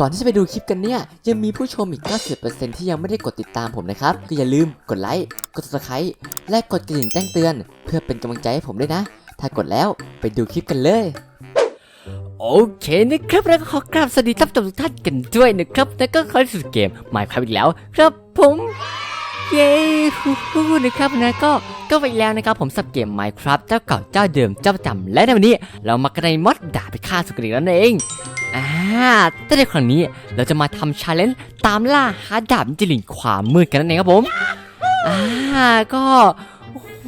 ก่อนที่จะไปดูคลิปกันเนี่ย ยังมีผู้ชมอีก 90%ที่ยังไม่ได้กดติดตามผมนะครับ ก็อย่าลืมกดไลค์ กด subscribe และกดกระดิ่งแจ้งเตือน เพื่อเป็นกำลังใจให้ผมด้วยนะ ถ้ากดแล้วไปดูคลิปกันเลย โอเคนะครับแล้วก็ขอกราบสวัสดีท่านผู้ชมทุกท่านกันด้วยนะครับแล้วก็ขอสู่เกมหมายความอีกแล้ว ครับผมเย้ฮู้ฮู้นะครับนะก็ก็ไปแล้วนะครับผมสับเกม Minecraft เจ้าเก่าเจ้าเดิมเจ้าประจำและในวันนี้ เรามากันในมอดด่าไปฆ่าสุกริกแล้วนั่นเอง อ่าแต่ในครั้งนี้เราจะมาทำชาเลนจ์ตามล่าหาดาบจิลินความมืดกันนั่นเองครับผมอ่าก็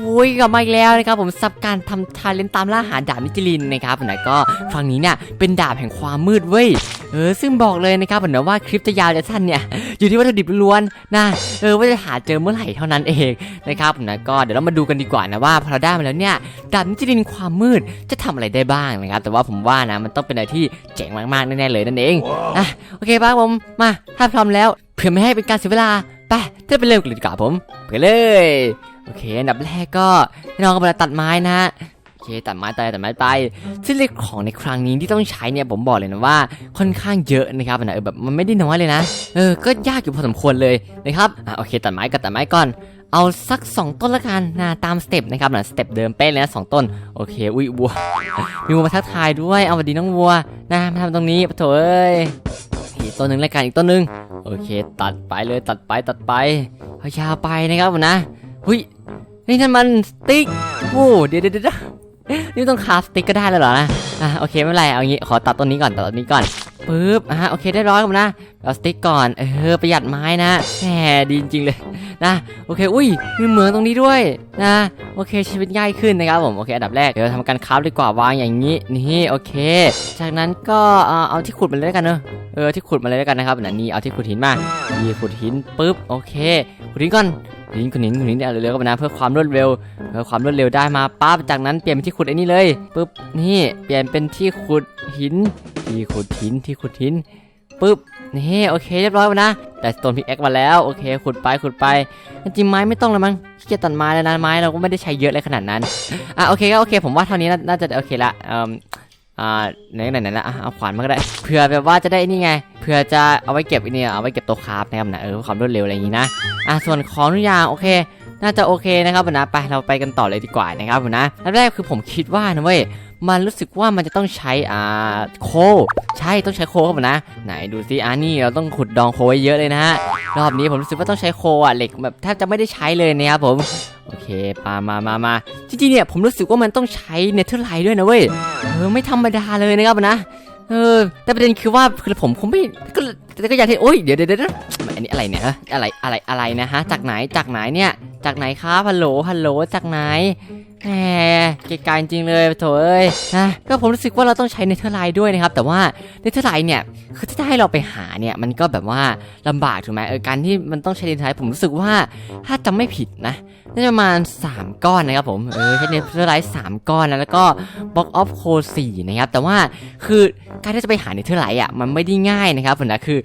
โอ้ยกลับมาอีกแล้วนะครับผมสับการทำชาเลนจ์ตามล่าหาดาบมิจิลินนะครับนะก็ครั้งนี้เนี่ยเป็นดาบแห่งความมืดเว้ยเออซึ่งบอกเลยนะครับผมนะว่าคลิปจะยาวจะสั้นเนี่ยอยู่ที่วัตถุดิบล้วนๆนะเออว่าจะหาเจอเมื่อไหร่เท่านั้นเองนะครับผมนะก็เดี๋ยวเรามาดูกันดีกว่านะว่าพอเราได้มาแล้วเนี่ยดาบนิจลินความมืดจะทำอะไรได้บ้างนะครับแต่ว่าผมว่านะมันต้องเป็นอะไรที่เจ๋งมากๆแน่ๆเลยนั่นเองอะโอเคป้าผมมาถ้าพร้อมแล้วเพื่อไม่ให้เป็นการเสียเวลาไปจะไปเริ่มกันเลยดีกว่าผมไปเลย โอเค อันดับแรกก็น้องกำลังตัดไม้นะฮะโอเคตัดไม้ไปตัดไม้ไปซึ่งเรื่องของในครั้งนี้ที่ต้องใช้เนี่ยผมบอกเลยนะว่าค่อนข้างเยอะนะครับนะเออแบบมันไม่ได้น้อยเลยนะเออก็ยากอยู่พอสมควรเลยนะครับอะโอเคตัดไม้ก็ตัดไม้ก่อนเอาสัก 2 ต้นละกันนะตามสเต็ปนะครับนะสเต็ปเดิมเป๊ะเลยนะสองต้นโอเคอุ้ยวัวมีวัวมาทักทายด้วยเอาสวัสดีน้องวัวนะมาทำตรงนี้ปะโถเอ้ยอีกต้นหนึ่งละกันอีกต้นหนึ่งโอเค ตัดไปเลยตัดไปตัดไปเอยาวไปนะครับนะ หุยนี่นั่นมันสติ๊กโอ้เดี๋ยวเดี๋ยวเดี๋ยวนี่ต้องคาสติ๊กก็ได้เลยเหรอนะอะโอเคไม่เป็นไรเอางี้ขอตัดต้นนี้ก่อนตัดต้นนี้ก่อน ปึ๊บอะโอเคได้ร้อยครับนะเอาสติ๊กก่อนเออประหยัดไม้นะแหมดีจริงเลยนะโอเคอุ้ยมีเหมืองตรงนี้ด้วยนะโอเคชีวิตง่ายขึ้นนะครับผมโอเคอันดับแรกเดี๋ยวเราทำการคราฟดีกว่าวางอย่างนี้นี่โอเค จากนั้นก็เอาเอาที่ขุดมาเลยแล้วกันเนอะเออที่ขุดมาเลยแล้วกันนะครับนะนี่เอาที่ขุดหินมานี่ขุดหินปึ๊บโอเคขุดหินก่อนขุดหินขุดหินขุดหินเอาเร็วๆก็นะเพื่อความรวดเร็วเพื่อความรวดเร็วได้มาปั๊บจากนั้นเปลี่ยนเป็นที่ขุดไอ้นี่เลยปุ๊บนี่เปลี่ยนเป็นที่ขุดหิน ที่ขุดหินที่ขุดหินปุ๊บนี่โอเคเรียบร้อยแล้วนะแต่สโตนพิกแอคมาแล้วโอเคขุดไปขุดไปจริงไม้ไม่ต้องแล้วมั้งขี้เกียจตัดไม้แล้วนะไม้เราก็ไม่ได้ใช้เยอะเลยขนาดนั้นอะโอเคก็โอเค ผมว่าเท่านี้น่าจะโอเคละเอ่ออ่าไหนไหนไหนละเอาขวานมาก็ได้เผื่อแบบว่าจะได้นี่ไงเผื่อจะเอาไว้เก็บอ้นี่เอาไว้เก็บตัวคราฟนะครับนะเออความรวดเร็วอะไรอย่างงี้นะอะส่วนของทุกอย่างโอเค น่าจะโอเคนะครับนะไปเราไปกันต่อเลยดีกว่านะครับผมนะอันแรกคือผมคิดว่านะเว้ย มันรู้สึกว่ามันจะต้องใช้อ่าโค ใช่ต้องใช้โคครับผมนะ ไหนดูซิอ่านี่เราต้องขุดดองโคไว้เยอะเลยนะฮะรอบนี้ผมรู้สึกว่าต้องใช้โคอะเหล็กแบบแทบจะไม่ได้ใช้เลยนะครับผมโอเคปามามามาจริงๆเนี่ยผมรู้สึกว่ามันต้องใช้เนเธอร์ไลท์ด้วยนะเว้ยเออไม่ธรรมดาเลยนะครับนะเออแต่ประเด็นคือว่าคือผมคงไม่ก็แต่ก็อยากให้โอ้ยเดี๋ยวเดี๋ยวเดี๋ยวอันนี้อะไรเนี่ยฮะอะไรอะไรอะไรนะฮะจากไหนจากไหนเนี่ยจากไหนครับฮัลโหลฮัลโหลจากไหนแหมไกลๆจริงเลยโถเอ้ยนะก็ผมรู้สึกว่าเราต้องใช้เนเธอร์ไลน์ด้วยนะครับ แต่ว่าเนเธอร์ไลน์เนี่ยคือถ้าจะให้เราไปหาเนี่ยมันก็แบบว่าลำบากถูกไหมเออการที่มันต้องใช้เนเธอร์ไลน์ผมรู้สึกว่าถ้าจำไม่ผิดนะน่าจะประมาณ 3 ก้อนนะครับผมเออใช้เนเธอร์ไลน์สามก้อนนะแล้วก็บล็อกออฟโคสี่นะครับแต่ว่าคือการที่จะไปหาเนเธอร์ไลน์อะมันไม่ได้ง่ายนะครับผมนะคือ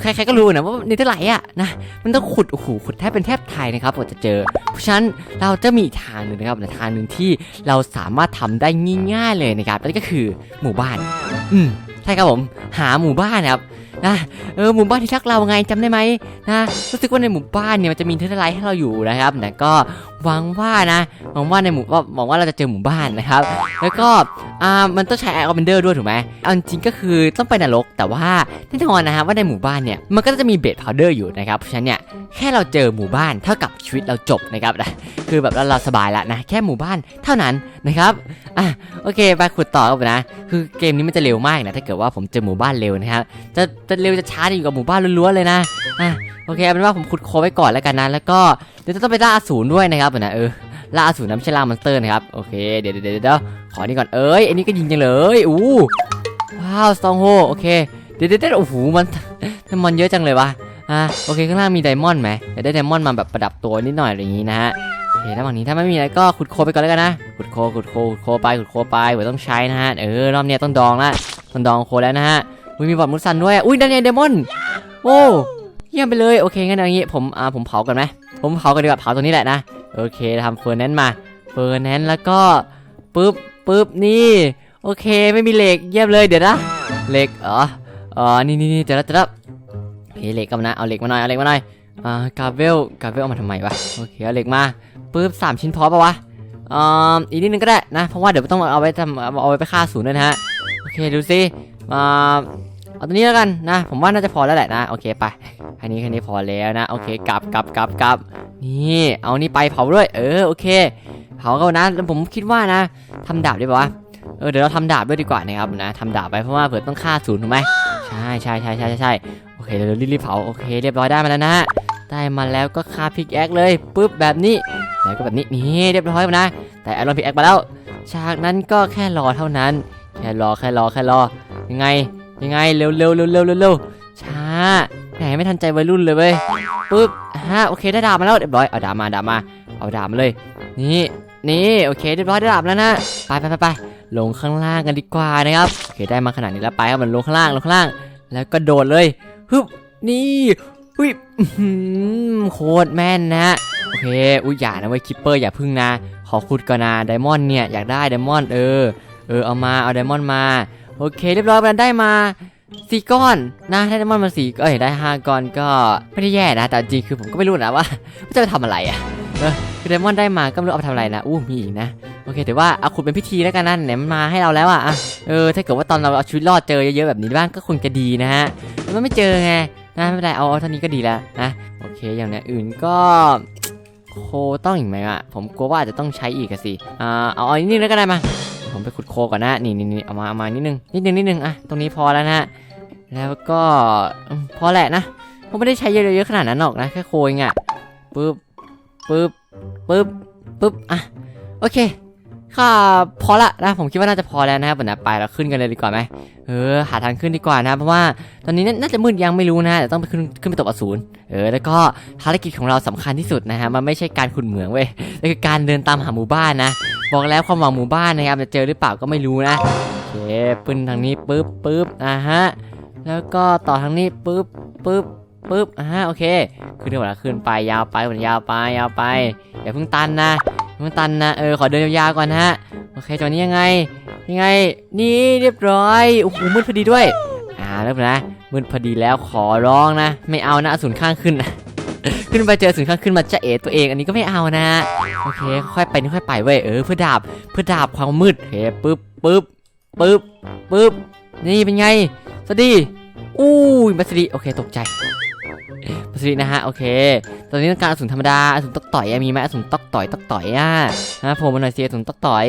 ใครๆก็รู้นะว่าเนเธอร์ไลน์อะนะมันต้องขุดโอ้โหขุดแทบเป็นแทบไทยนะครับกว่าจะเจอ เพราะฉะนั้นเราจะมีทางหนึ่งนะครับทางหนึ่งที่เราสามารถทำได้ง่ายๆเลยนะครับนั่นก็คือหมู่บ้าน อืมใช่ครับผมหาหมู่บ้านนะครับนะเออหมู่บ้านที่ทักเราไงจำได้ไหมนะรู้สึกว่าในหมู่บ้านเนี่ยมันจะมีเทอร์ไลท์ให้เราอยู่นะครับแต่ก็ หวังว่านะหวังว่าในหมู่ว่าหวังว่าเราจะเจอหมู่บ้านนะครับ แล้วก็อ่ามันต้องใช้แอร์เบนเดอร์ด้วยถูกไหมเอาจริงก็คือต้องไปนรกแต่ว่าแน่นอนนะครับว่าในหมู่บ้านเนี่ยมันก็จะมีเบสพาวเดอร์อยู่นะครับเพราะฉะนั้นเนี่ยแค่เราเจอหมู่บ้านเท่ากับชีวิตเราจบนะครับนะคือแบบเราสบายละนะแค่หมู่บ้านเท่านั้นนะครับอะโอเคไปขุดต่อกันนะคือเกมนี้มันจะเร็วมากนะถ้าเกิดว่าผมเจอหมู่บ้านเร็วนะครับจะจะเร็วจะช้าอยู่กับหมู่บ้านล้วนๆเลยนะอะโอเคเอาเป็นว่าผมขุดโคไว้ก่อนแล้วกันนะแล้วก็เดี๋ยวจะต้องไปล่าอสูรด้วยนะครับนะเออล่าอสูรน้ำไม่ใช่ล่ามอนสเตอร์นะครับโอเคเดี๋ยวเดี๋ยวเดี๋ยวขอนี่ก่อนเอ้ยอันนี้ก็ยิงจังเลยอู้ว้าวสตองโฮโอเคเดี๋ยวเดี๋ยวโอ้โหมันมันเยอะจังเลยวะอะโอเคข้างล่างมีไดมอนด์ไหมอยากได้ไดมอนด์มาแบบประดับตัวนิดหน่อยอะไรอย่างงี้นะฮะโอเคระหว่างนี้ถ้าไม่มีอะไรก็ขุดโคไปก่อนแล้วกันนะขุดโคขุดโคขุดโคไปขุดโคไปเดี๋ยวต้องใช้นะฮะเออรอบเนี้ยต้องดองละต้องดองโคแล้วนะฮะอุ้ยมีบอดมุดซันด้วยอุ้ยนั่นไงไดมอนด์โอ้เยี่ยมไปเลยโอเคงั้นเอางี้ผมอ่าผมเผาก่อนไหมผมเผากันดีกว่าเผาตรงนี้แหละนะ โอเคทำเฟอร์แนนซ์มาเฟอร์แนนซ์แล้วก็ปึ๊บปึ๊บนี่โอเคไม่มีเหล็กเยี่ยมเลยเดี๋ยวนะเหล็กอ๋อเออนี่นี่นี่เจอแล้วเจอแล้วเฮ้เหล็กกันนะเอาเหล็กมาหน่อยเอาเหล็กมาหน่อยอ่ากาเวลกาเวลเอามาทำไมวะโอเคเอาเหล็กมาปึ๊บสามชิ้นพอปะวะอ่าอีกนิดนึงก็ได้นะเพราะว่าเดี๋ยวต้องเอาไว้ทำเอาไว้ไปฆ่าศูนย์ด้วยนะฮะโอเคดูสิอ่า เอาตัวนี้แล้วกันนะ ผมว่าน่าจะพอแล้วแหละนะ โอเคไปแค่นี้แค่นี้พอแล้วนะ โอเคกลับกลับกลับกลับนี่ เอานี่ไปเผาด้วย เออ โอเค เผาก็นะ แล้วผมคิดว่านะทำดาบดีป่าวะ เออ เดี๋ยวเราทำดาบด้วยดีกว่านะครับนะทำดาบไปเพราะว่าเผื่อต้องฆ่าศูนย์ถูกไหมใช่ใช่ใช่ใช่ใช่ใช่โอเคเดี๋ยวเรารีบๆเผา โอเค เรียบร้อยได้มาแล้วนะฮะได้มาแล้วก็ฆ่าพิกแอคเลยปุ๊บแบบนี้ แล้วก็แบบนี้ นี่เรียบร้อยมานะ แต่ไอรอนพิกแอคมาแล้วฉากนั้นก็แค่รอเท่านั้น แค่รอแค่รอแค่รอ ยังไง ยังไงเร็วเร็วเร็วเร็วเร็วเร็วช้าแหมไม่ทันใจวัยรุ่นเลยเว้ยปุ๊บฮะโอเคได้ดาบมาแล้วเรียบร้อยเอาดาบมาดาบมา เอาดาบมาเลย นี่นี่โอเคเรียบร้อยได้ดาบแล้วนะไปไปไปไปลงข้างล่างกันดีกว่านะครับโอเคได้มาขนาดนี้แล้วไปครับมันลงข้างล่างลงข้างล่าง แล้วก็โดดเลยฮึบนี่อุ้ยอื้อหือโคตรแม่นนะฮะโอเคอุ้ยอย่านะเว้ยคิปเปอร์อย่าพึ่งนะ ขอขุดก่อนนะไดมอนด์เนี่ยอยากได้ไดมอนด์เออเออเอามาเอาไดมอนด์มา โอเค เรียบร้อยมันได้มาสี่ก้อนนะได้ไดมอนมาสี่เอ้ยได้ห้าก้อนก็ไม่ได้แย่นะ แต่จริงคือผมก็ไม่รู้นะว่าจะไปทำอะไรอะคือไดมอนด์ได้มาก็ไม่รู้เอาไปทำอะไรนะอู้มีอีกนะโอเคแต่ว่าเอาขุดเป็นพิธีแล้วกันนะไหนมันมาให้เราแล้วอะอะเออถ้าเกิดว่าตอนเราเอาชีวิตรอดเจอเยอะๆแบบนี้บ้างก็คงจะดีนะฮะแต่มันไม่เจอไงนะไม่เป็นไรเอาเอาเท่านี้ก็ดีแล้วนะโอเคอย่างนี้อื่นก็โคต้องอีกไหมอะผมกลัวว่าอาจจะต้องใช้อีกสิอ่าเอาอาอีกนิดนึงแล้วก็ได้มา ผมไปขุดโคก่อนนะนี่นี่นี่เอามาเอามานิดนึงนิดนึงนิดนึงอะตรงนี้พอแล้วนะแล้วก็พอแหละนะผมไม่ได้ใช้เยอะๆขนาดนั้นหรอกนะแค่โคเองอะปึ๊บปึ๊บปึ๊บปึ๊บอะโอเคค่ะพอละนะผมคิดว่าน่าจะพอแล้วนะครับเดี๋ยวนะไปเราขึ้นกันเลยดีกว่าไหมเออหาทางขึ้นดีกว่านะเพราะว่าตอนนี้น่าจะมืดยังไม่รู้นะเดี๋ยวต้องไปขึ้นขึ้นไปตบอสูรเออแล้วก็ภารกิจของเราสำคัญที่สุดนะฮะมันไม่ใช่การขุดเหมืองเว้ยนั่คือการเดินตามหาหมู่บ้านนะ บอกแล้วความหวังหมู่บ้านนะครับจะเจอหรือเปล่าก็ไม่รู้นะโอเคปึ้นทางนี้ปึ๊บปึ๊บอ่าฮะแล้วก็ต่อทางนี้ปึ๊บปึ๊บปึ๊บอ่าฮะโอเคขึ้นดีกว่ขึ้นไปยาวไปวันยาวไปยาวไปอย่าเพิ่งตันนะอย่าเพิ่งตันนะเออขอเดินยาวๆก่อนนะฮะโอเคจังนี้ยังไงยังไง นี่เรียบร้อยโอ้โหมืดพอดีด้วยอ่าเริ่มนะมืดพอดีแล้วขอร้องนะ ไม่เอานะอสูรข้างขึ้นนะ ขึ้นไปเจออสูรข้างขึ้นมาจะเอตัวเองอันนี้ก็ไม่เอานะโอเคค่อยไปนี่ค่อยไปเว้ยเออเพื่อดาบเพื่อดาบความมืดเฮ้ปึ๊บปึ๊บปึ๊บปึ๊บนี่เป็นไงสวัสดีอู้ยบัสดีโอเคตกใจ บัสดีนะฮะโอเค ตอนนี้ต้องการอสูรธรรมดาอสูรตอกต่อยมีไหมอสูรตอกต่อยตอกต่อยอะนะผมมาหน่อยสิอสูรตอกต่อย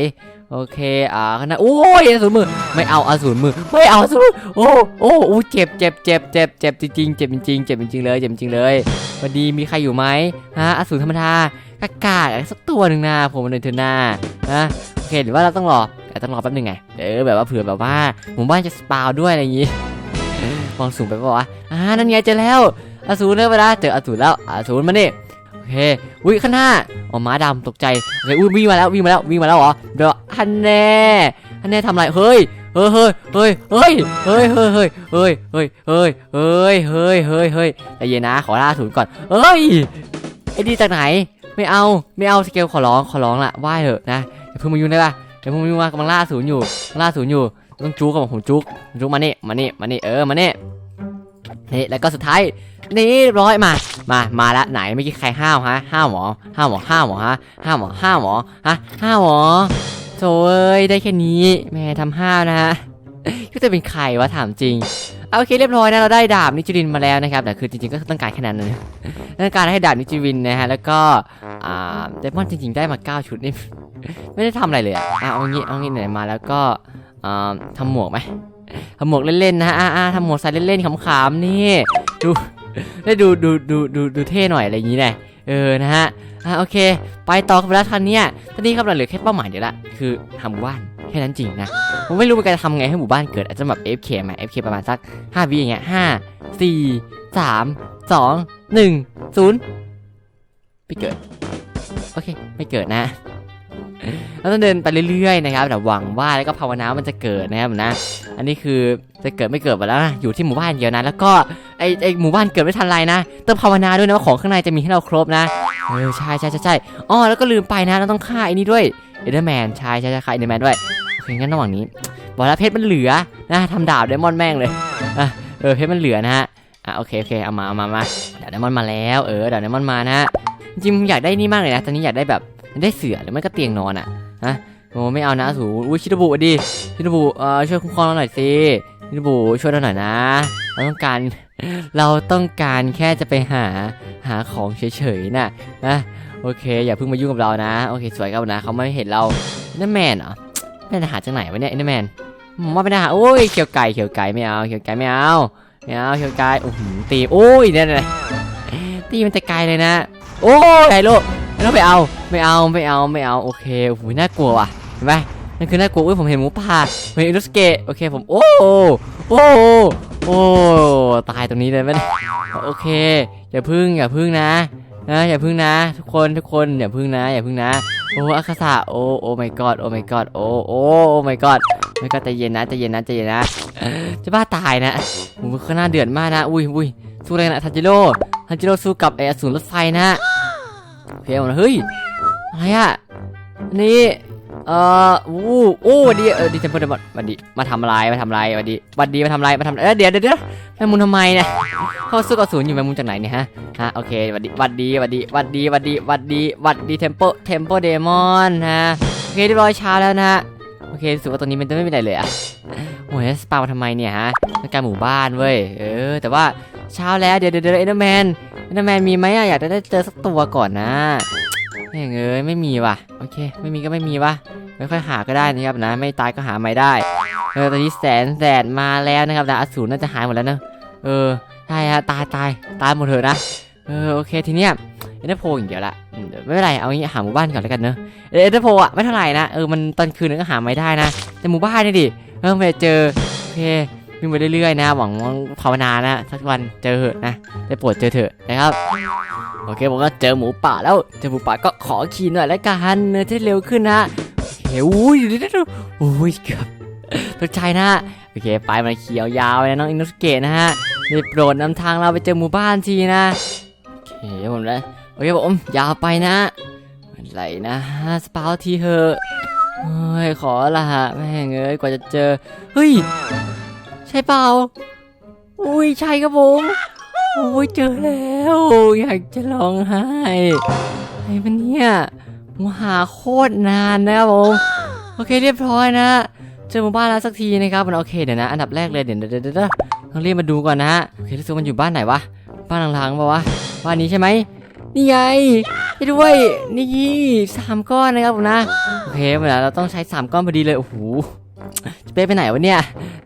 โอเคอ่าคณะโอ้ยอสูรมือไม่เอาอสูรมือไม่เอาอสูรมือโอ้โอ้โอ้เจ็บเจ็บเจ็บเจ็บเจ็บจริงๆเจ็บจริงๆเจ็บจริงๆเลยเจ็บจริงเลยสวัสดีมีใครอยู่ไหมฮะอสูรธรรมดากากาอะไรสักตัวหนึ่งนะผมมาเดินเถอะหน้านะโอเคหรือว่าเราต้องรอต่ต้องรอแป๊บหนึงไงเออแบบว่าเผื่อแบบว่าหมู่บ้านจะสปาวด้วยอะไรอย่างงี้มองสูงไปปะวะอ่านั่นไงเจอแล้ว อสูรเลิกไปละเจออสูรแล้วอสูรมานี่โอเคอุ้ยข้างหน้าอ๋อม้าดำตกใจโอเคอุ้ยวิ่งมาแล้ววิ่งมาแล้ววิ่งมาแล้วเหรอเดี๋ยวฮันแน่ฮันแน่ทำไรเฮ้ยเฮ้ยเฮ้ยเฮ้ยเฮ้ยเฮ้ยเฮ้ยเฮ้ยเฮ้ยเฮ้ยเฮ้ยเฮ้ยเฮ้ยเฮ้ยเฮ้ยใจเย็นนะขอล่าศูนย์ก่อนเฮ้ยไอ้ดีจากไหนไม่เอาไม่เอาสเกลขอร้องขอร้องละไหวเถอะนะอย่าเพิ่งมายุ่งได้ปะอย่าเพิ่งมายุ่งว่ากำลังล่าศูนย์อยู่ล่าศูนย์อยู่ต้องจุกกับผมจุกจุกมานี่มานี่มานี่เออมานี่ นี่แล้วก็สุดท้ายนี่เรียบร้อยมา มามาละไหนเมื่อกี้ใครห้าวฮะห้าวหมอห้าวหมอห้าวหมอฮะห้าวหมอห้าวหมอฮะห้าวหมอโถ่เอ้ยได้แค่นี้แม่ทำห้าวนะฮะก็จะเป็นใครวะถามจริงเอาโอเคเรียบร้อยนะเราได้ดาบนิจรินมาแล้วนะครับแต่คือจริงๆก็ต้องการแค่นั้นเลยต้องการให้ดาบนิจิวินนะฮะแล้วก็อ่าเดมอนจริง ๆได้มา 9 ชุดนี่ไม่ได้ทำอะไรเลยอะอะเอางี้เอางี้ไหนมาแล้วก็อ่าทำหมวกไหม ทำหมวกเล่นๆนะฮะอ่าทำหมวกใส่เล่นๆขำๆนี่ดูได้ดูดูดูดูดูเท่หน่อยอะไรอย่างนี้แหละเออนะฮะอ่าโอเค ไปต่อกันไปแล้วทันเนี้ยตอนนี้ครับเราเหลือแค่เป้าหมายเดียวละคือทำหมู่บ้านแค่นั้นจริงนะผมไม่รู้ว่าจะทำไงให้หมู่บ้านเกิดอาจจะแบบ FK ไหม FK ประมาณสัก5วิอย่างเงี้ยห้าสี่สามสองหนึ่งศูนย์ไม่เกิด โอเค ไม่เกิดนะ เราต้องเดินไปเรื่อยๆนะครับแต่หวังว่าแล้วก็ภาวนาว่ามันจะเกิดนะครับนะ อันนี้คือจะเกิดไม่เกิดไปแล้วนะอยู่ที่หมู่บ้านเดียวนะ แล้วก็ไอไอหมู่บ้านเกิดไม่ทันไรนะต้องภาวนาด้วยนะว่าของข้างในจะมีให้เราครบนะเออใช่ใช่ใช่ใช่อ๋อแล้วก็ลืมไปนะเราต้องฆ่าไอ้นี่ด้วยเอเดอร์แมนใช่ใช่ใช่ฆ่าเอเดอร์แมนด้วยโอเคงั้นระหว่างนี้บอลเพชรมันเหลือนะทำดาบไดมอนแม่งเลยอะเออเพชรมันเหลือนะฮะอะโอเคโอเคเอามาเอามามาดี๋ยวไดมอนมาแล้วเออดี๋ยวไดมอนมานะฮะจริงๆอยากได้นี่มากเลยนะตอนนี้อยากได้แบบ ได้เสือหรือไม่ก็เตียงนอนอะฮะโอ้ไม่เอานะสูอุ้ยชิโนบุดิชิโนบุเอ่อช่วยคุ้มครองเราหน่อยสิชิโนบุช่วยเราหน่อยนะเราต้องการเราต้องการแค่จะไปหาหาของเฉยๆน่ะนะโอเค อย่าเพิ่งมายุ่งกับเรานะโอเค สวยครับนะเขาไม่เห็นเราเอนแมนเหรอเป็นอาหารจากไหนวะเนี่ยเอนแมนมาเป็นอาหารโอ้ยเขียวไก่เขียวไก่ไม่เอาเขียวไก่ไม่เอาไม่เอาเขียวไก่โอ้โหตีโอ้ยเนี่ยเนี่ยตีมันแต่ไกลเลยนะ โอ้ยไฮโลไฮโลไม่เอาไม่เอาไม่เอาไม่เอาโอเคโอ้โหน่ากลัวว่ะเห็นไหมนั่นคือน่ากลัวอุ้ยผมเห็นหมูป่าเห็นอินุสเกะโอเคผมโอ้โอ้โอ้ตายตรงนี้เลยไหมเนี่ยโอเค อย่าพึ่งอย่าพึ่งนะนะอย่าพึ่งนะ ทุกคนทุกคนอย่าพึ่งนะ อย่าพึ่งนะโอ้อาคาสะโอ้โอ้ my god โอ้ my god โอ้โอ้ my god ไม่ก็ใจเย็นนะใจเย็นนะใจเย็นนะจะบ้าตายนะโอ้ข้างหน้าเดือดมากนะ อุ้ยอุ้ยสู้อะไรนะทันจิโร่ทันจิโร่สู้กับไอ้อสูรรถไฟนะ เคเอาละเฮ้ย อะไรอะ นี่ เอ่ออู้โอ้วันดีเออดีเทมเพลวันวันดี มาทำอะไรมาทำอะไรวันดีวันดีมาทำอะไรมาทำเออเดี๋ยวเดี๋ยวเดี๋ยวแมงมุมทำไมเนี่ยเข้าสู้กับศูนย์อยู่แมงมุมจากไหนเนี่ยฮะ ฮะ โอเควันดีวันดีวันดีวันดีวันดีวันดีวันดีเทมโปเทมโปเดมอนฮะ โอเคเรียบร้อยช้าแล้วนะฮะ เครู้สึกว่าตรงนี้มันจะไม่มีอะไรเลยอะโอ้ยสปามาทำไมเนี่ยฮะต้องการหมู่บ้านเว้ย เออ แต่ว่าเช้าแล้วเดี๋ยวเดี๋ยวเดี๋ยวเอ็นเดอร์แมนเอ็นเดอร์แมนมีไหมอะอยากจะได้เจอสักตัวก่อนนะแม่งเอ้ยไม่มีว่ะ โอเค ไม่มีก็ไม่มีว่ะ ไม่ค่อยหาก็ได้นะครับนะ ไม่ตายก็หาใหม่ได้ เออตอนนี้แสนแสนมาแล้วนะครับนะอสูรน่าจะหายหมดแล้วเนอะเออ ใช่ฮะตายตายตายหมดเถอะนะ เออ โอเค ทีเนี้ย เอเตอร์โพอย่างเดียวละไม่เป็นไรเอางี้หาหมู่บ้านก่อนแล้วกันเนอะเอเตอร์โพอะไม่เท่าไหร่นะเออมันตอนคืนนึงก็หาไม่ได้นะแต่หมู่บ้านนี่ดิเออไปเจอโอเควิ่งไปเรื่อยๆนะ หวังภาวนานะสักวันเจอเถอะนะได้โปรดเจอเถอะนะครับโอเคผมก็เจอหมูป่าแล้วเจอหมูป่าก็ขอขี่หน่อยแล้วกันเนื้อที่เร็วขึ้นนะเฮ้ยอุ้ยเดี๋ยวเดี๋ยวเดี๋ยวโอ้ยเกือบตกใจนะโอเคไปมันเขียวยาวเลยน้องอินโนสเกะนะฮะได้โปรดนำทางเราไปเจอหมู่บ้านทีนะโอเคผมนะ โอเคผมยาวไปนะอะไรนะสปาวทีเถอะเฮ้ยขอละฮะแม่งเอ้ยกว่าจะเจอเฮ้ยใช่เปล่าอุ้ยใช่ครับผมอุ้ยเจอแล้วอยากจะร้องไห้ไอะไรมันเนี่ยมหาโคตรนานนะครับผมโอเคเรียบร้อยนะเจอหมู่บ้านแล้วสักทีนะครับมันโอเคเดี๋ยวนะอันดับแรกเลยเดี๋ยวเดี๋ยวเดี๋ยวต้องรีบมาดูก่อนนะโอเครู้สึกมันอยู่บ้านไหนวะบ้านหลังๆปะวะบ้านนี้ใช่ไหม นี่ไงด้ด้วยนี่สามก้อนนะครับผมนะโอเคเวลาเราต้องใช้สามก้อนพอดีเลยโอ้โหจะเป๊ะไปไหนวะเนี่ย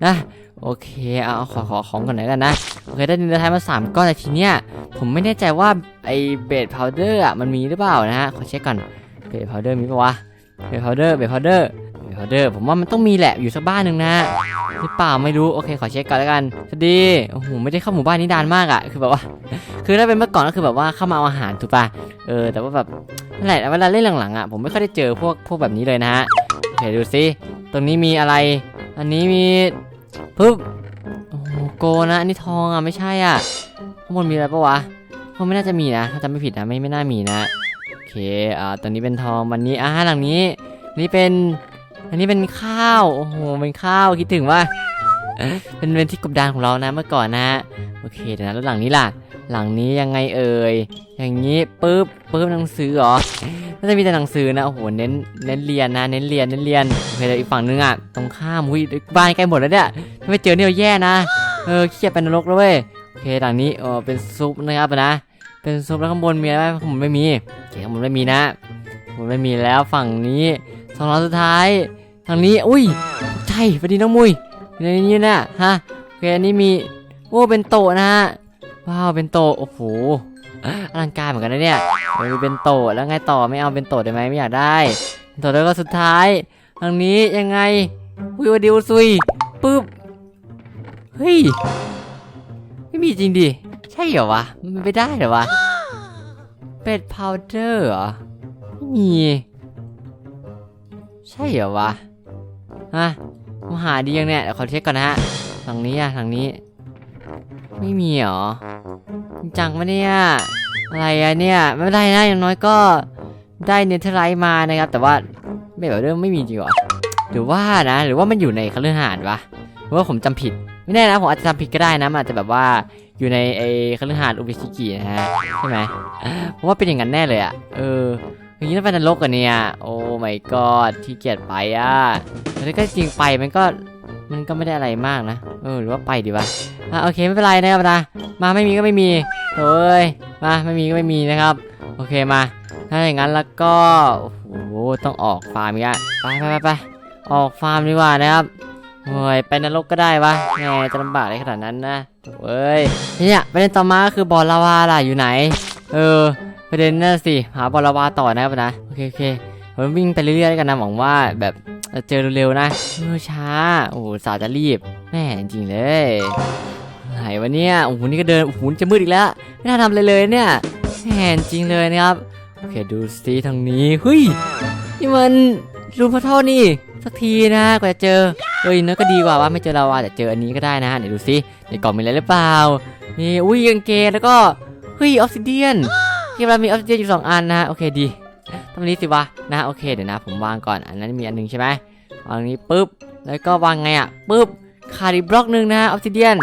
นะโอเค เอาขอขอของก่อนหน่อยกันนะโอเคได้ดินไทยมาสามก้อนแต่ทีเนี้ยผมไม่แน่ใจว่าไอเบสพาวเดอร์อะมันมีหรือเปล่านะฮะขอเช็คก่อนเบสพาวเดอร์มีปะวะเบสพาวเดอร์เบสพาวเดอร์ เบสพาวเดอร์ผมว่ามันต้องมีแหละอยู่สักบ้านหนึ่งนะหรือเปล่าไม่รู้โอเคขอเช็คก่อนแล้วกันสวัสดีโอ้โหไม่ได้เข้าหมู่บ้านนี้นานมากอะ่ะคือแบบว่า คือถ้าเป็นเมื่อก่อนก็คือแบบว่าเข้ามาเอาอาหารถูกป่ะเออแต่ว่าแบบนั่นแหละเวลาเล่นหลังๆอะ่ะผมไม่ค่อยได้เจอพวกพวกแบบนี้เลยนะฮะโอเคดูสิตรงนี้มีอะไร อันนี้มีปึ๊บโอ้โหโกนะอันนี้ทองอะไม่ใช่อะข้างบนมีอะไรปะวะคงไม่น่าจะมีนะ ถ้าจำไม่ผิดนะไม่ไม่น่ามีนะโอเคอ่าตอนนี้เป็นทองวันนี้อ่าหลังนี้ นี่เป็น อันนี้เป็นข้าว โอ้โห เป็นข้าว คิดถึงว่าเป็นเป็นที่กบดานของเรานะเมื่อก่อนนะ โอเคเดี๋ยวนะแล้วหลังนี้ล่ะ หลังนี้ยังไงเอ่ย อย่างนี้ปึ๊บปึ๊บหนังสือเหรอน่าจะมีแต่หนังสือนะ โอ้โห เน้น เน้นเรียนนะ เน้นเรียน เน้นเรียน โอเคเดี๋ยวอีกฝั่งนึงอะ ตรงข้ามอุ้ยบ้านใกล้หมดแล้วเนี่ยถ้าไม่เจอเนี่ยแย่นะ เออขี้เกียจไปนรกแล้วเว้ย โอเคหลังนี้เออเป็นซุปนะครับนะ เป็นซุปแล้วข้างบนมีอะไรไหมข้างบนไม่มีโอเคข้างบนไม่มีนะข้างบนไม่มีแล้วฝั่งนี้ สองร้อยสุดท้าย ทางนี้ อุ้ย ใช่พอดีน้องมุยในนี้นะฮะโอเคอันนี้มี โอ้ เป็นโตนะฮะ ว้าว เป็นโต โอ้โห อลังการเหมือนกันนะเนี่ยเออมีเป็นโต แล้วไงต่อ ไม่เอาเป็นโตได้ไหมไม่อยากได้โตแล้วก็สุดท้าย ทางนี้ยังไง อุ้ยวดิวซุย ปึ๊บ เฮ้ย ไม่มีจริงดิ ใช่เหรอวะ มันไม่ได้เหรอวะ เป็ดพาวเดอร์เหรอ ไม่มี ใช่เหรอวะฮะมาหาดียังเนี่ยเดี๋ยวขอเช็คก่อนนะฮะทางนี้อะทางนี้ ไม่มีเหรอจังปะเนี่ยอะไรอะเนี่ย ไม่เป็นะอย่างน้อยก็ได้เนเธอร์ไลท์มานะครับ แต่ว่าไม่แบบเรื่องไม่มีจริงหรอหรือว่านะ หรือว่ามันอยู่ในคฤหาสน์วะหรือว่าผมจำผิด ไม่แน่นะผมอาจจะทำผิดก็ได้นะมันอาจจะแบบว่าอยู่ในไอ้คฤหาสน์อุบิชิกินะฮะใช่ไหมผมว่าเป็นอย่างนั้นแน่เลยอะเออ อย่างนี้น่าเป็นนรกกันเนี่ย โอ้ my god ที่เกียจไปอะแต่ก็จริงไปมันก็มันก็ไม่ได้อะไรมากนะ เออหรือว่าไปดีวะอะโอเคไม่เป็นไรนะครับนะมาไม่มีก็ไม่มีเฮ้ยมาไม่มีก็ไม่มีนะครับ โอเคมา ถ้าอย่างนั้นแล้วก็โอ้โหต้องออกฟาร์มอีกอะไปไปไปไปออกฟาร์มดีกว่านะครับโอ้ยไปนรกก็ได้วะแหมจะลำบากอะไรขนาดนั้นนะเว้ยเนี่ยประเด็นต่อมาก็คือบ่อลาวาล่ะอยู่ไหน เออ ประเด็นนั่นสิหาบอลาวาต่อนะครับนะโอเคโอเคผมวิ่งไปเรื่อยๆกันนะหวังว่าแบบเจอเร็วๆนะเออช้าโอ้โหสาวจะรีบแม่จริงๆเลยไหนวะเนี่ยโอ้โหนี่ก็เดินโอ้โหจะมืดอีกแล้วไม่น่าทำอะไรเลยเนี่ยแม่จริงเลยนะครับโอเคดูสิทางนี้เฮ้ยนี่มันรูปพระท่อนี่สักทีนะกว่าจะเจอเอ้ยเนื้อก็ดีกว่าว่าไม่เจอลาวาแต่เจออันนี้ก็ได้นะเดี๋ยวดูสิในกล่องมีอะไรหรือเปล่านี่อุ้ยกางเกงแล้วก็เฮ้ยออฟซิเดียน ที่เรามีออฟซิเดียนอยู่สองอันนะโอเคดีทำนี้สิวะนะโอเคเดี๋ยวนะ ผมวางก่อนอันนั้นมีอันหนึงใช่ไหมวางนี้ปุ๊บแล้วก็วางไงอะปุ๊บขาดอีกบล็อกหนึ่งนะออฟซิเดียน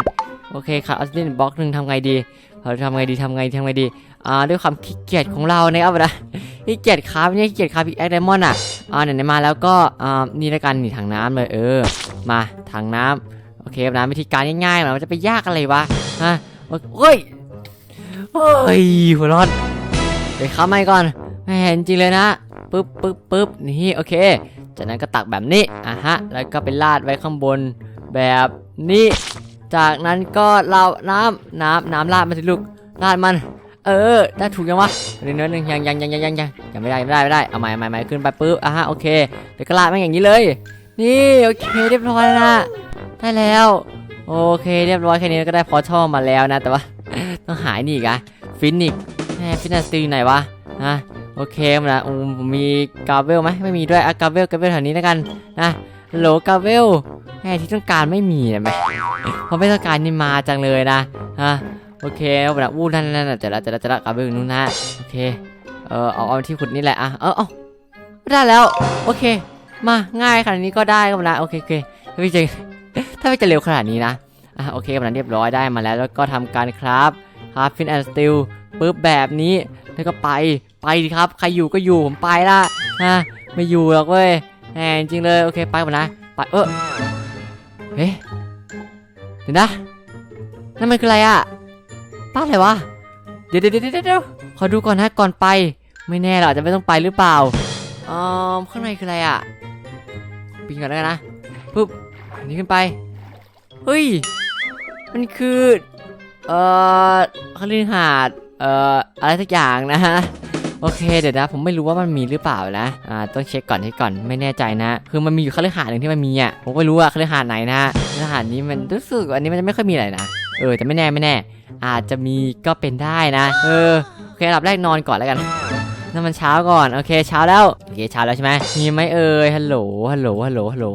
โอเคขาดออฟซิเดียนบล็อกหนึ่งทำไงดีเราทำไงดีทำไงทำไงดีอ่าด้วยความขี้เกียจของเรานะครับนะขี้เกียจครับเนี่ยขี้เกียจครับพี่แอคไดมอนด์อะอ่าไหนมาแล้วก็อ่านี่ล้วกันนี่ถังน้ำเลยเออ มาถังน้ำโอเคนะวิธีการง่ายๆมันจะไปยากอะไรวะฮะโอ้ยโอ้ยหัวร้อน ไปข้าไม่ก่อน ไม่เห็นจริงเลยนะปึ๊บปึ๊บปึ๊บนี่โอเค จากนั้นก็ตักแบบนี้อะฮะ แล้วก็ไปราดไว้ข้างบนแบบนี้ จากนั้นก็เราน้ำน้ำน้ำราดมันสิลูกราดมัน เออ ได้ถูกยังวะเนื้อหนึ่งยังยังยังยังยังยังยังไม่ได้ไม่ได้ไม่ได้เอาใหม่ใหม่ใหม่ขึ้นไปปุ๊บอะฮะโอเคเดี๋ยวก็ลาดม่งอย่างนี้เลย นี่โอเคเรียบร้อยนะได้แล้วโอเค เรียบร้อยแค่นี้ก็ได้พอช่อมาแล้วนะ แต่ว่า ต้องหายนี่อีกอะฟินิก แหมฟินัสตีไหนวะนะโอเคมันนะอืมผมมีกาเวลไหมไม่มีด้วยอะกาเวลกาเวลแถวนี้แล้วกันนะโหลกาเวลแหมที่ต้องการไม่มีนะไหมเพราะไม่ต้องการนี่มาจังเลยนะฮะโอเคเอาไปละอู้นั่นนั่นจะละจะละจะละกลับไปนู่นนะโอเคเออเอาเอาที่ขุดนี่แหละอะเออเอาได้แล้วโอเค มาง่ายขนาดนี้ก็ได้ก็มาละโอเคโอเคถ้าพี่จะถ้าพี่จะเร็วขนาดนี้นะอะโอเคมันเรียบร้อยได้มาแล้วแล้วก็ทำการครับครับฟินแอนด์สติล ปุ๊บแบบนี้แล้วก็ไปไปดิครับ ใครอยู่ก็อยู่ผมไปละนะไม่อยู่หรอกเว้ยแหมจริงเลยโอเคไปหมดนะไปเออเฮ้ยเดี๋ยวนะนั่นมันคืออะไรอะป้าอะไรวะเดี๋ยวเดี๋ยวเดี๋ยวเดี๋ยวขอดูก่อนนะก่อนไป ไม่แน่เราอาจจะไม่ต้องไปหรือเปล่าอ๋อข้างในคืออะไรอะปีนก่อนแล้วกันนะปุ๊บอันนี้ขึ้นไปเฮ้ยมันคือเอ่อคฤหาสน์ เอ่ออะไรสักอย่างนะฮะโอเคเดี๋ยวนะ ผมไม่รู้ว่ามันมีหรือเปล่านะอ่าต้องเช็คก่อนเช็คก่อนไม่แน่ใจนะ คือมันมีอยู่คฤหาสน์หนึ่งที่มันมีอะผมไม่รู้ว่าคฤหาสน์ไหนนะคฤหาสน์นี้มันรู้สึกอันนี้มันจะไม่ค่อยมีอะไรนะเออแต่ไม่แน่ไม่แน่ อาจจะมีก็เป็นได้นะ เออโอเคอันดับแรกนอนก่อนแล้วกันนั่นมันเช้าก่อนโอเคเช้าแล้วโอเคเช้าแล้วใช่ไหมมีไหมเอ่ยฮัลโหลฮัลโหลฮัลโหลฮัลโหล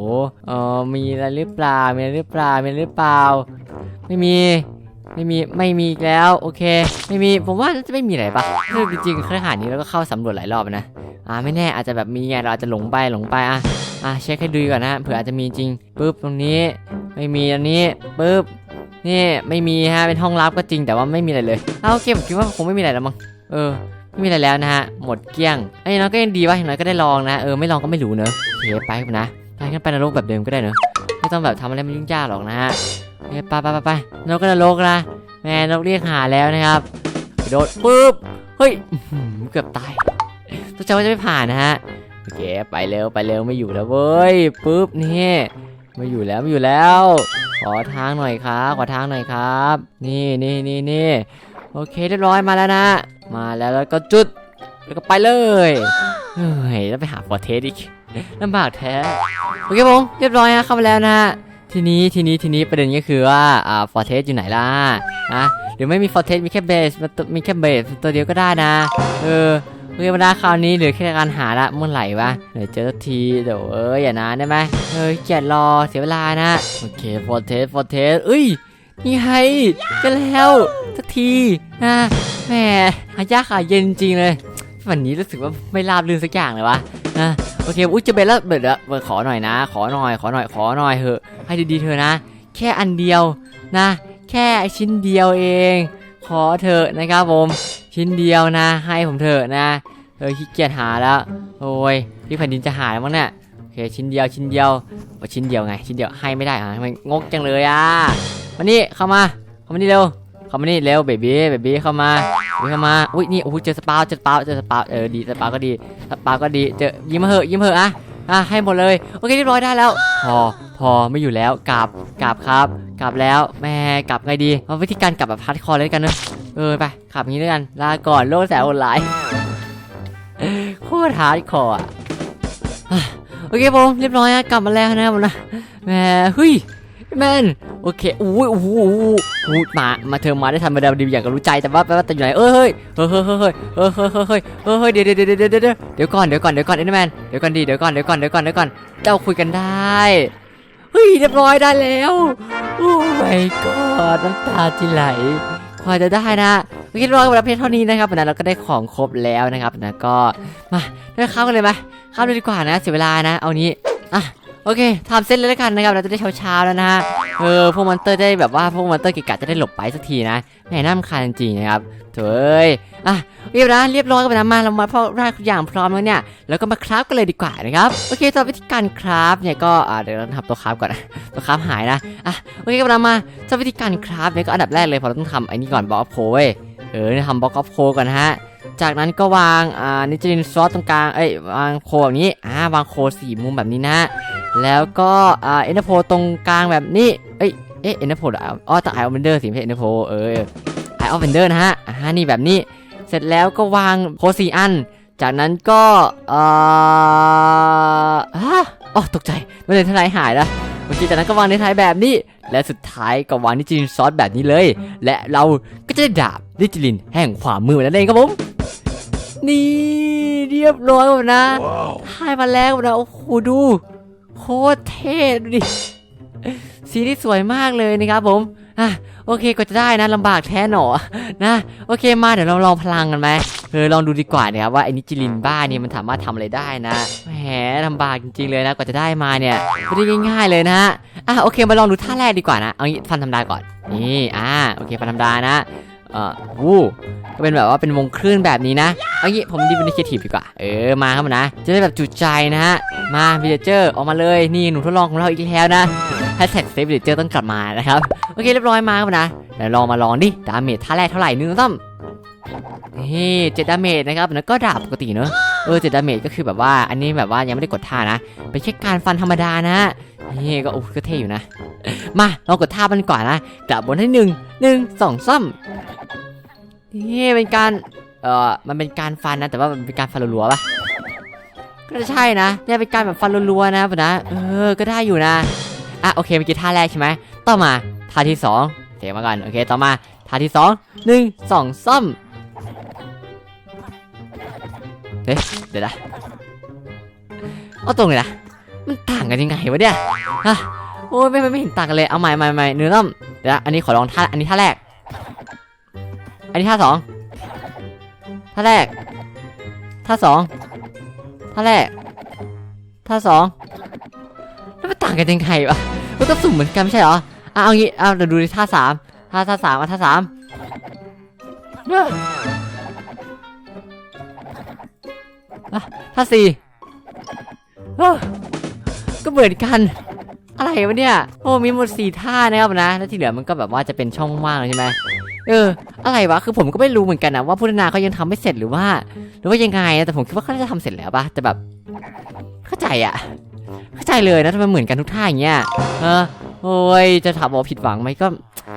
เออมีอะไรหรือเปล่ามีอะไรหรือเปล่ามีอะไรหรือเปล่า ไม่มี ไม่มีไม่มีอีกแล้วโอเค ไม่มีผมว่าน่าจะไม่มีอะไรปะคือจริงๆเครือข่ายนี้เราก็เข้าสำรวจหลายรอบนะอ่าไม่แน่อาจจะแบบมีไงเราอาจจะหลงไปหลงไปอะอะเช็คให้ดูก่อนนะเผื่ออาจจะมีจริงปุ๊บตรงนี้ ไม่มีอันนี้ปุ๊บนี่ไม่มีฮะเป็นห้องลับก็จริงแต่ว่าไม่มีอะไรเลยเอาโอเคผมคิดว่าคงไม่มีอะไรแล้วมั้งเออไม่มีอะไรแล้วนะฮะหมดเกลี้ยงไอ้น้อยก็ยังดีว่าอย่างน้อยก็ได้ลองนะเออไม่ลองก็ไม่รู้เนอะโอเคไปนะไปกันไปนรกแบบเดิมก็ได้เนอะ ต้องแบบทำอะไรมันยุ่งยากหรอกนะฮะไปไปไปไปนรกก็นรกนะแม่นกเรียกหาแล้วนะครับโดดปุ๊บเฮ้ยเกือบตายตัวเจ้าว่าจะไม่ผ่านนะฮะโอเคไปเร็วไปเร็วไม่อยู่แล้วเว้ยปุ๊บนี่ไม่อยู่แล้วไม่อยู่แล้ว ขอทางหน่อยครับขอทางหน่อยครับ นี่นี่นี่นี่โอเคเรียบร้อยมาแล้วนะ มาแล้วแล้วก็จุดแล้วก็ไปเลยเฮ้ยแล้วไปหาฟอเทสอีก ลำบากแท้โอเคผมเรียบร้อยนะเข้ามาแล้วนะทีนี้ทีนี้ทีนี้ประเด็นก็คือว่าอ่าฟอร์เทสอยู่ไหนล่ะนะหรือไม่มีฟอร์เทสมีแค่เบสมีแค่เบสตัวเดียวก็ได้นะ เออโอเคมาด้คราวนี้เหลือแค่การหาละเมื่อไหร่วะเดี๋ยวเจอสักทีเดี๋ยวเอ้ยอย่านานได้ไหมเฮ้ยเกียดรอเสียเวลานะโอเคฟอร์เทสฟอร์เทสเอ้ยนี่ไงกันแล้วสักทีนะแหมหายากหาเย็นจริงเลยวันนี้รู้สึกว่าไม่ราบรื่นสักอย่างเลยวะนะ โอเคอุ้ยจะเป็นแล้วเบิดละเบิดขอหน่อยนะ ขอหน่อย ขอหน่อย ขอหน่อยเถอะ ให้ดีๆเถอะนะ แค่อันเดียวนะ แค่ชิ้นเดียวเอง ขอเถอะนะครับผม ชิ้นเดียวนะ ให้ผมเถอะนะเออขี้เกียจหาแล้ว โอ้ย พี่แผ่นดินจะหายแล้วมั้งเนี่ยโอเค ชิ้นเดียว ชิ้นเดียวโอ้ชิ้นเดียวไง ชิ้นเดียวให้ไม่ได้อะทำไมงกจังเลยอะมานี่เข้ามา เข้ามานี่เร็ว เข้ามานี่เร็วเบบี้เบบี้เข้ามาเบบี้เข้ามาอุ้ยนี่โอ้โหเจอสปาวเจอสปาวเจอสปาวเออดีสปาวก็ดีสปาวก็ดีเจอยิ้มเหอะยิ้มเหอะอะอะให้หมดเลยโอเคเรียบร้อยได้แล้ว พอพอไม่อยู่แล้วกลับกลับครับ กลับแล้วแม่กลับไงดีเอาวิธีการกลับแบบพัดคอเลยกันเนอะเออไปขับอย่างนี้ด้วยกันลาก่อนโลกแสนออนไลน์โคตรฮาร์ดคอร์อะอะโอเคผมเรียบร้อยอะกลับมาแล้วนะครับผมนะแหมเฮ้ย แมนโอเคอู้ยอู้หูมามาเธอมาได้ทันมาดาดีอย่างกับรู้ใจแต่ว่าแต่ว่าแต่อยู่ไหนเอ้ยเฮ้ยเฮ้ยเฮ้ยเฮ้ยเฮ้ยเฮ้ยเฮ้ยเดี๋ยวเดี๋ยวเดี๋ยวเดี๋ยวเดี๋ยวก่อนเดี๋ยวก่อนเดี๋ยวก่อนเอ็นแมนเดี๋ยวก่อนดีเดี๋ยวก่อนเดี๋ยวก่อนเดี๋ยวก่อนเดี๋ยวก่อนเราคุยกันได้เฮ้ยเรียบร้อยได้แล้วโอ้ my god น้ำตาที่ไหลคว้อจะได้นะไม่คิดว่าเวันพียงเท่านี้นะครับวันนั้นเราก็ได้ของครบแล้วนะครับนะก็มาได้ข้าวกันเลยไหมข้าเลยดีกว่านะเสียเวลานะ เอานี้อะ โอเคทำเส้นเลยแล้วกันนะครับเราจะได้เช้าๆแล้วนะฮะเออพวกมอนเตอร์ได้แบบว่าพวกมอนเตอร์กิกะจะได้หลบไปสักทีนะแหมน่ารำคาญจริงๆนะครับเถอยอะเรียบร้อยเรียบร้อยกันไปนะมาเรามาพอได้ทุกอย่างพร้อมแล้วเนี่ยแล้วก็มาคราฟกันเลยดีกว่านะครับโอเคสำหรับวิธีการคราฟเนี่ยก็อ่าเดี๋ยวเราทำตัวคราฟก่อนนะตัวคราฟหายนะอะโอเคกันเรามาสำหรับวิธีการคราฟเนี่ยก็อันดับแรกเลยพอเราต้องทำไอ้นี่ก่อนบล็อกโพเว้ยเออทำบล็อกโพก่อนนะฮะจากนั้นก็วางอ่านิจลินซอสตรงกลางเอ้ยวางโคแบบนี้อ่าวางโคสี่มุมแบบนี้นะ แล้วก็อ่าเอ็นโพตรงกลางแบบนี้ เอ้ย เอ๊ะเอ็นโพเหรออ๋อแต่ไอออฟเวนเดอร์สิไม่ใช่เอ็นโพเออไอออฟเวนเดอร์นะฮะอ่านี่แบบนี้ เสร็จแล้วก็วางโคสี่อัน จากนั้นก็อ่าฮะอ๋อตกใจไม่เลยทนายหายแล้วเมื่อกี้จากนั้นก็วางในท้ายแบบนี้ และสุดท้ายก็วางนิจลินซอสแบบนี้เลย และเราก็จะได้ดาบนิจลินแห่งความมืดนั่นเองครับผมนี่เรียบร้อยหมดนะถ่ายมาแล้วนะ โอ้โหดู โคตรเท่ดูดิสีที่สวยมากเลยนะครับผมอะโอเคก็จะได้นะลำบากแท้หนอนะโอเคมาเดี๋ยวเราลองพลังกันไหมเออลองดูดีกว่านะครับว่าไอ้นิจิลินบ้านี่มันสามารถทำอะไรได้นะแหมลำบากจริงๆเลยนะกว่าจะได้มาเนี่ยไม่ได้ง่ายๆเลยนะฮะอะโอเคมาลองดูท่าแรกดีกว่านะเอางี้ฟันธรรมดาก่อนนี่อ่าโอเคฟันธรรมดานะ อ่อวู้ก็เป็นแบบว่าเป็นวงคลื่นแบบนี้นะเอางี้ผมดีเป็นครีเอทีฟดีกว่า เออ มาครับนะ จะได้แบบจุใจนะฮะ มาวิเจอร์ออกมาเลย นี่หนูทดลองของเราอีกแล้วนะแฮชแท็กเซฟวิเจอร์ต้องกลับมานะครับ โอเคเรียบร้อยมาครับนะเดี๋ยวลองมาลองดิ ดาเมจท่าแรกเท่าไหร่หนึ่งต้อม นี่เจ็ดดาเมจนะครับแล้วก็ดาบปกติเนอะเออเจ็ดดาเมจก็คือแบบว่าอันนี้แบบว่ายังไม่ได้กดท่านะเป็นแค่การฟันธรรมดานะนี่ก็โอ้ก็เท่อยู่นะ มาลองกดท่ามันก่อนนะกลับบนให้หนึ่งหนึ่งสองซ้ำนี่เป็นการเอ่อมันเป็นการฟันนะ แต่ว่ามันเป็นการฟันรัวๆปะก็จะใช่นะเนี่ยเป็นการแบบฟันรัวๆนะนะเออก็ได้อยู่นะอะโอเคเมื่อกี้ท่าแรกใช่ไหมต่อมาท่าที่สองเสียมาก่อนโอเคต่อมาท่าที่สองหนึ่งสองซ้ำ เอ๊ะเดี๋ยวนะเอาตรงเลยนะ มันต่างกันยังไงวะเนี่ยฮะโอ้ยไม่ไม่ไม่เห็นต่างกันเลย เอาใหม่ใหม่ใหม่เนื้อต้มเดี๋ยวนะอันนี้ขอลองท่า อันนี้ท่าแรก อันนี้ท่าสองท่าแรก ท่าสองท่าแรก ท่าสองแล้วมันต่างกันยังไงวะมันก็สุ่มเหมือนกันไม่ใช่เหรออะเอางี้เอาเดี๋ยวดูท่าสามท่าท่าสามอะท่าสาม อะท่าสี่ก็เหมือนกัน อะไรวะเนี่ย โอ้มีหมดสี่ท่านะครับนะ แล้วที่เหลือมันก็แบบว่าจะเป็นช่องว่างใช่ไหมเออ อะไรวะ คือผมก็ไม่รู้เหมือนกันนะว่าพุทธนาเขายังทำไม่เสร็จหรือว่า หรือว่ายังไงนะแต่ผมคิดว่าเขาจะทำเสร็จแล้วปะแต่แบบ เข้าใจอะเข้าใจเลยนะทำไมเหมือนกันทุกท่าอย่างเงี้ย เออ โอ้ยจะถามว่าผิดหวังไหมก็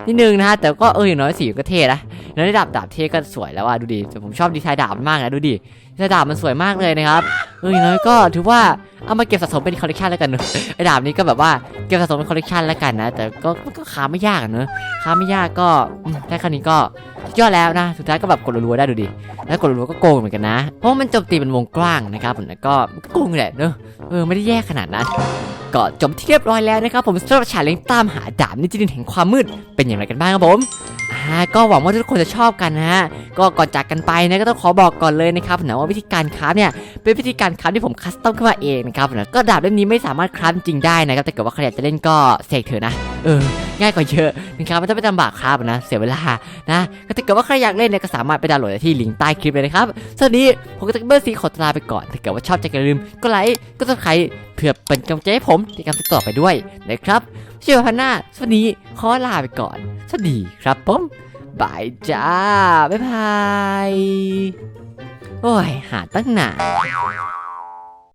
นิดนึงนะฮะแต่ก็เอออย่างน้อยสีก็เท่นะแล้วได้ดาบดาบเท่ก็สวยแล้วอะดูดิแต่ผมชอบดีไซน์ดาบมากนะดูดิดีไซน์ดาบมันสวยมากเลยนะครับเอออย่างน้อยก็ถือว่าเอามาเก็บสะสมเป็นคอลเลคชันแล้วกันเนอะไอ้ดาบนี้ก็แบบว่าเก็บสะสมเป็นคอลเลคชันแล้วกันนะแต่ก็มันก็ค้าไม่ยากเนอะค้าไม่ยากก็อืมได้แค่นี้ก็ยอดแล้วนะสุดท้ายก็แบบกดรัวๆได้ดูดิแล้วกดรัวๆก็โกงเหมือนกันนะเพราะมันโจมตีเป็นวงกว้างนะครับผมแล้วก็มันก็โกงแหละเนอะเออไม่ได้แย่ขนาดนั้น ก็จบที่เรียบร้อยแล้วนะครับผมสำหรับฉากเล้งตามหาดาบนิจิลินแห่งความมืดเป็นอย่างไรกันบ้างครับผมอ่าก็หวังว่าทุกคนจะชอบกันนะฮะก็ก่อนจากกันไปนะก็ต้องขอบอกก่อนเลยนะครับนะว่าวิธีการคราฟเนี่ยเป็นวิธีการคราฟที่ผมคัสตอมขึ้นมาเองนะครับนะก็ดาบเล่มนี้ไม่สามารถคราฟจริงได้นะครับแต่เกิดว่าใครอยากจะเล่นก็เสกเถอะนะ เออ ง่ายกว่าเยอะนะครับไม่ต้องไปทำบากครับนะ เสียเวลานะก็ถ้าเกิดว่าใครอยากเล่นเนี่ยก็สามารถไปดาวน์โหลดได้ที่ลิงก์ใต้คลิปเลยนะครับสวัสดีผมก็จะเบอร์ซีขอตลาไปก่อนถ้าเกิดว่าชอบจะอย่าลืมก็ไลค์ก็ต้องใครเพื่อเป็นกำลังใจให้ผมในการติดต่อไปด้วยนะครับเชื่อพันหน้าสวัสดีขอลาไปก่อน สวัสดีครับผมบายจ้าบ๊ายบายโอ้ยหาตั้งนาน